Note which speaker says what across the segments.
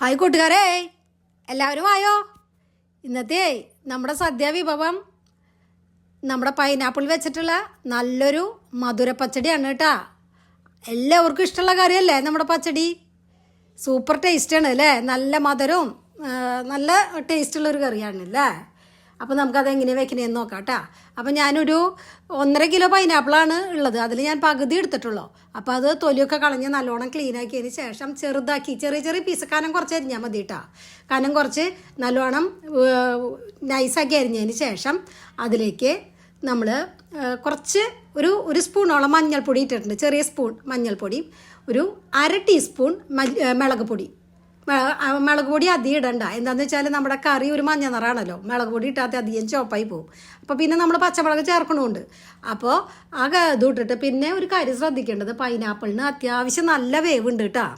Speaker 1: Hi കൂട്ടുകാരെ. എല്ലാവരും ആയോ? ഇന്നത്തെ നമ്മുടെ സദ്യ വിഭവം നമ്മുടെ പൈനാപ്പിൾ വെച്ചിട്ടുള്ള നല്ലൊരു മധുര പച്ചടിയാണ് കേട്ടാ. എല്ലാവർക്കും ഇഷ്ടമുള്ള കറിയല്ലേ നമ്മുടെ പച്ചടി? സൂപ്പർ ടേസ്റ്റാണ് അല്ലേ? നല്ല മധുരവും നല്ല ടേസ്റ്റുള്ളൊരു കറിയാണ് അല്ലേ അപ്പോൾ നമുക്കത് എങ്ങനെ വെക്കണേന്ന് നോക്കാം കേട്ടോ അപ്പോൾ ഞാനൊരു ഒന്നര കിലോ പൈനാപ്പിളാണ് ഉള്ളത്. അതിൽ ഞാൻ പകുതി എടുത്തിട്ടുള്ളൂ. അപ്പോൾ അത് തൊലിയൊക്കെ കളഞ്ഞ് നല്ലോണം ക്ലീൻ ആക്കിയതിന് ശേഷം ചെറുതാക്കി ചെറിയ ചെറിയ പീസ് കനം കുറച്ച് അരിഞ്ഞാൽ മതി കേട്ടോ കനം കുറച്ച് നല്ലോണം നൈസാക്കി അരിഞ്ഞതിന് ശേഷം അതിലേക്ക് നമ്മൾ കുറച്ച് ഒരു ഒരു സ്പൂണോളം മഞ്ഞൾപ്പൊടി ഇട്ടിട്ടുണ്ട്. ചെറിയ സ്പൂൺ മഞ്ഞൾപ്പൊടി ഒരു അര ടീസ്പൂൺ മുളക് പൊടി. മുളക് പൊടി അധികം ഇടണ്ട. എന്താണെന്ന് വെച്ചാൽ നമ്മുടെ കറി ഒരു മഞ്ഞ നിറാണല്ലോ. മുളക് പൊടി ഇട്ടാത്ത അധികം ചോപ്പായി പോകും അപ്പോൾ പിന്നെ നമ്മൾ പച്ചമുളക് ചേർക്കണമുണ്ട് അപ്പോൾ ആ ഇതൂട്ടിട്ട് പിന്നെ ഒരു കാര്യം ശ്രദ്ധിക്കേണ്ടത്. പൈനാപ്പിളിന് അത്യാവശ്യം നല്ല വേവുണ്ട് കേട്ടോ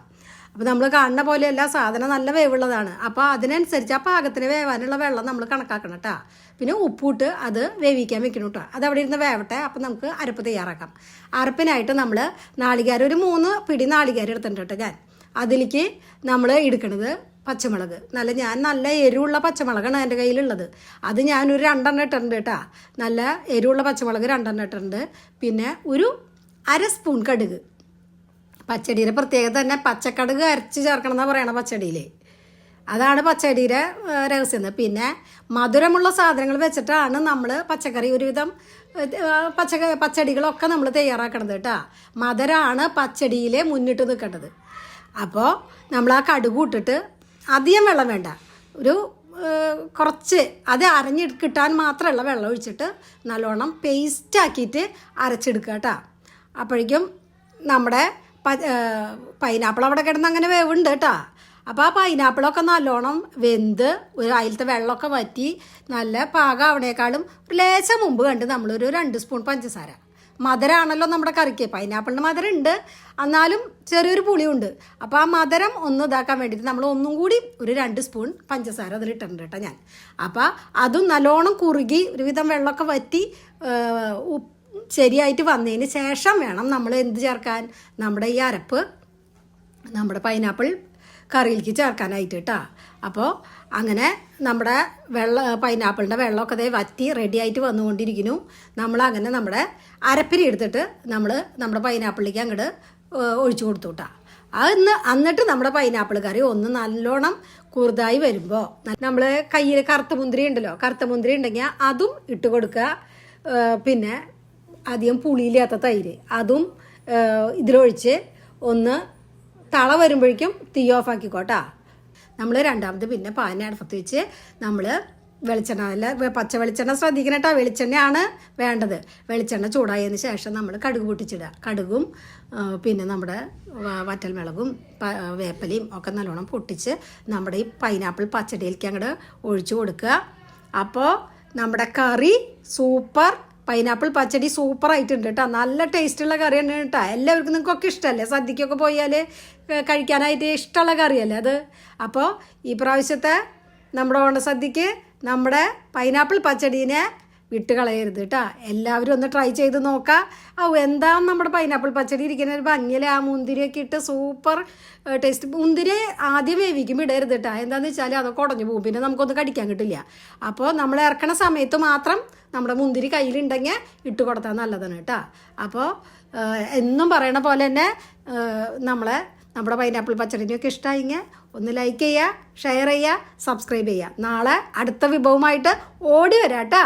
Speaker 1: അപ്പോൾ നമ്മൾ കാണുന്ന പോലെയല്ല സാധനം നല്ല വേവുള്ളതാണ്. അപ്പോൾ അതിനനുസരിച്ച് ആ പാകത്തിന് വേവാനുള്ള വെള്ളം നമ്മൾ കണക്കാക്കണം കേട്ടോ പിന്നെ ഉപ്പൂട്ട് അത് വേവിക്കാൻ വെക്കണം കേട്ടോ അത് അവിടെ ഇരുന്ന് വേവട്ടെ. അപ്പോൾ നമുക്ക് അരപ്പ് തയ്യാറാക്കാം. അരപ്പിനായിട്ട് നമ്മൾ നാളികേരം ഒരു മൂന്ന് പിടി നാളികേരം എടുത്തിട്ടുണ്ട് കേട്ടോ ഞാൻ. അതിലേക്ക് നമ്മൾ എടുക്കണത് പച്ചമുളക്. നല്ല ഞാൻ നല്ല എരിവുള്ള പച്ചമുളകാണ് എന്റെ കയ്യിലുള്ളത്. അത് ഞാനൊരു രണ്ടെണ്ണം ഇട്ടിട്ടുണ്ട് കേട്ടോ. നല്ല എരിവുള്ള പച്ചമുളക് രണ്ടെണ്ണം ഇട്ടിട്ടുണ്ട്. പിന്നെ ഒരു അര സ്പൂൺ കടുക്. പച്ചടിയുടെ പ്രത്യേകത തന്നെ പച്ചക്കടുക് അരച്ച് ചേർക്കണം എന്നാണ് പറയണ പച്ചടിയിൽ അതാണ് പച്ചടിയുടെ രഹസ്യം പിന്നെ മധുരമുള്ള സാധനങ്ങൾ വെച്ചിട്ടാണ് നമ്മൾ പച്ചക്കറി ഒരുവിധം പച്ച പച്ചടികളൊക്കെ നമ്മൾ തയ്യാറാക്കണത് കേട്ടോ. മധുരമാണ് പച്ചടിയിൽ മുന്നിട്ട് നിൽക്കേണ്ടത്. അപ്പോൾ നമ്മൾ ആ കടുക് ഇട്ടിട്ട് അധികം വെള്ളം വേണ്ട. ഒരു കുറച്ച് അത് അരഞ്ഞ് കിട്ടാൻ മാത്രമുള്ള വെള്ളം ഒഴിച്ചിട്ട് നല്ലോണം പേസ്റ്റ് ആക്കിയിട്ട് അരച്ചെടുക്കുക കേട്ടോ അപ്പോഴേക്കും നമ്മുടെ പൈനാപ്പിൾ അവിടെ കിടന്ന് അങ്ങനെ വേവുണ്ട് കേട്ടോ അപ്പോൾ ആ പൈനാപ്പിളൊക്കെ നല്ലോണം വെന്ത് ഒരു അതിലത്തെ വെള്ളമൊക്കെ വറ്റി നല്ല പാകം അവിടേക്കാളും ഒരു ലേശം മുമ്പ് കണ്ട് നമ്മളൊരു രണ്ട് സ്പൂൺ പഞ്ചസാര മധുരമാണല്ലോ നമ്മുടെ കറിക്ക്. പൈനാപ്പിളിന് മധുരം ഉണ്ട് എന്നാലും ചെറിയൊരു പുളിയുണ്ട്. അപ്പോൾ ആ മധുരം ഒന്ന് ഇതാക്കാൻ വേണ്ടിയിട്ട് നമ്മൾ ഒന്നും കൂടി ഒരു രണ്ട് സ്പൂൺ പഞ്ചസാര അതിൽ ഇട്ടിട്ടുണ്ട് കേട്ടോ ഞാൻ. അപ്പോൾ അതും നല്ലോണം കുറുകി ഒരുവിധം വെള്ളമൊക്കെ വറ്റി ശരിയായിട്ട് വന്നതിന് ശേഷം വേണം നമ്മൾ എന്ത് ചേർക്കാൻ? നമ്മുടെ ഈ അരപ്പ് നമ്മുടെ പൈനാപ്പിൾ കറിയിലേക്ക് ചേർക്കാനായിട്ട് കേട്ടോ അപ്പോൾ അങ്ങനെ നമ്മുടെ വെള്ള പൈനാപ്പിളിന്റെ വെള്ളമൊക്കെ അതേ വറ്റി റെഡി ആയിട്ട് വന്നുകൊണ്ടിരിക്കുന്നു. നമ്മൾ അങ്ങനെ നമ്മുടെ അരപ്പിരി എടുത്തിട്ട് നമ്മൾ നമ്മുടെ പൈനാപ്പിളിലേക്ക് അങ്ങോട്ട് ഒഴിച്ചു കൊടുത്തു കേട്ടോ അന്ന് എന്നിട്ട് നമ്മുടെ പൈനാപ്പിൾ കറി ഒന്ന് നല്ലോണം കുറുതായി വരുമ്പോൾ നമ്മൾ കയ്യിൽ കറുത്ത മുന്തിരി ഉണ്ടല്ലോ കറുത്ത മുന്തിരി ഉണ്ടെങ്കിൽ അതും ഇട്ട് കൊടുക്കുക. പിന്നെ അധികം പുളിയില്ലാത്ത തൈര് അതും ഇതിലൊഴിച്ച് ഒന്ന് തള വരുമ്പോഴേക്കും തീ ഓഫ് ആക്കിക്കോട്ടാ നമ്മൾ രണ്ടാമത് പിന്നെ പാന അടുപ്പത്ത് വെച്ച് നമ്മൾ വെളിച്ചെണ്ണ അല്ല പച്ച വെളിച്ചെണ്ണ ശ്രദ്ധിക്കണം കേട്ടോ വെളിച്ചെണ്ണയാണ് വേണ്ടത്. വെളിച്ചെണ്ണ ചൂടായതിന് ശേഷം നമ്മൾ കടുക് പൊട്ടിച്ചിടുക. കടുകും പിന്നെ നമ്മുടെ വറ്റൽമുളകും വേപ്പലയും ഒക്കെ നല്ലോണം പൊട്ടിച്ച് നമ്മുടെ ഈ പൈനാപ്പിൾ പച്ചടിയിലേക്ക് അങ്ങോട്ട് ഒഴിച്ചു കൊടുക്കുക. അപ്പോൾ നമ്മുടെ കറി സൂപ്പർ പൈനാപ്പിൾ പച്ചടി സൂപ്പറായിട്ടുണ്ട് കേട്ടോ നല്ല ടേസ്റ്റുള്ള കറിയാണ് കേട്ടോ എല്ലാവർക്കും നിങ്ങൾക്കൊക്കെ ഇഷ്ടമല്ലേ സദ്യക്കൊക്കെ പോയാൽ കഴിക്കാനായിട്ട് ഇഷ്ടമുള്ള കറിയല്ലേ അത്? അപ്പോൾ ഈ പ്രാവശ്യത്തെ നമ്മുടെ ഓണസദ്യക്ക് നമ്മുടെ പൈനാപ്പിൾ പച്ചടീനെ വിട്ട് കളയരുത് കേട്ടോ. എല്ലാവരും ഒന്ന് ട്രൈ ചെയ്ത് നോക്കാം. ഔ എന്താണ് നമ്മുടെ പൈനാപ്പിൾ പച്ചടി ഇരിക്കുന്ന ഒരു ഭംഗിയിൽ ആ മുന്തിരിയൊക്കെ ഇട്ട് സൂപ്പർ ടേസ്റ്റ് മുന്തിരി ആദ്യം വേവിക്കും ഇടരുത് കേട്ടോ. എന്താണെന്ന് വെച്ചാൽ അതൊക്കെ ഉടഞ്ഞു പോകും. പിന്നെ നമുക്കൊന്നും കടിക്കാൻ കിട്ടില്ല. അപ്പോൾ നമ്മൾ ഇറക്കണ സമയത്ത് മാത്രം നമ്മുടെ മുന്തിരി കയ്യിലുണ്ടെങ്കിൽ ഇട്ട് കൊടുത്താൽ നല്ലതാണ് കേട്ടോ. അപ്പോൾ എന്നും പറയണ പോലെ തന്നെ നമ്മളെ നമ്മുടെ പൈനാപ്പിൾ പച്ചടിനെയൊക്കെ ഇഷ്ടമായിങ്ങ ഒന്ന് ലൈക്ക് ചെയ്യുക ഷെയർ ചെയ്യുക സബ്സ്ക്രൈബ് ചെയ്യുക. നാളെ അടുത്ത വിഭവമായിട്ട് ഓടി വരാം കേട്ടോ.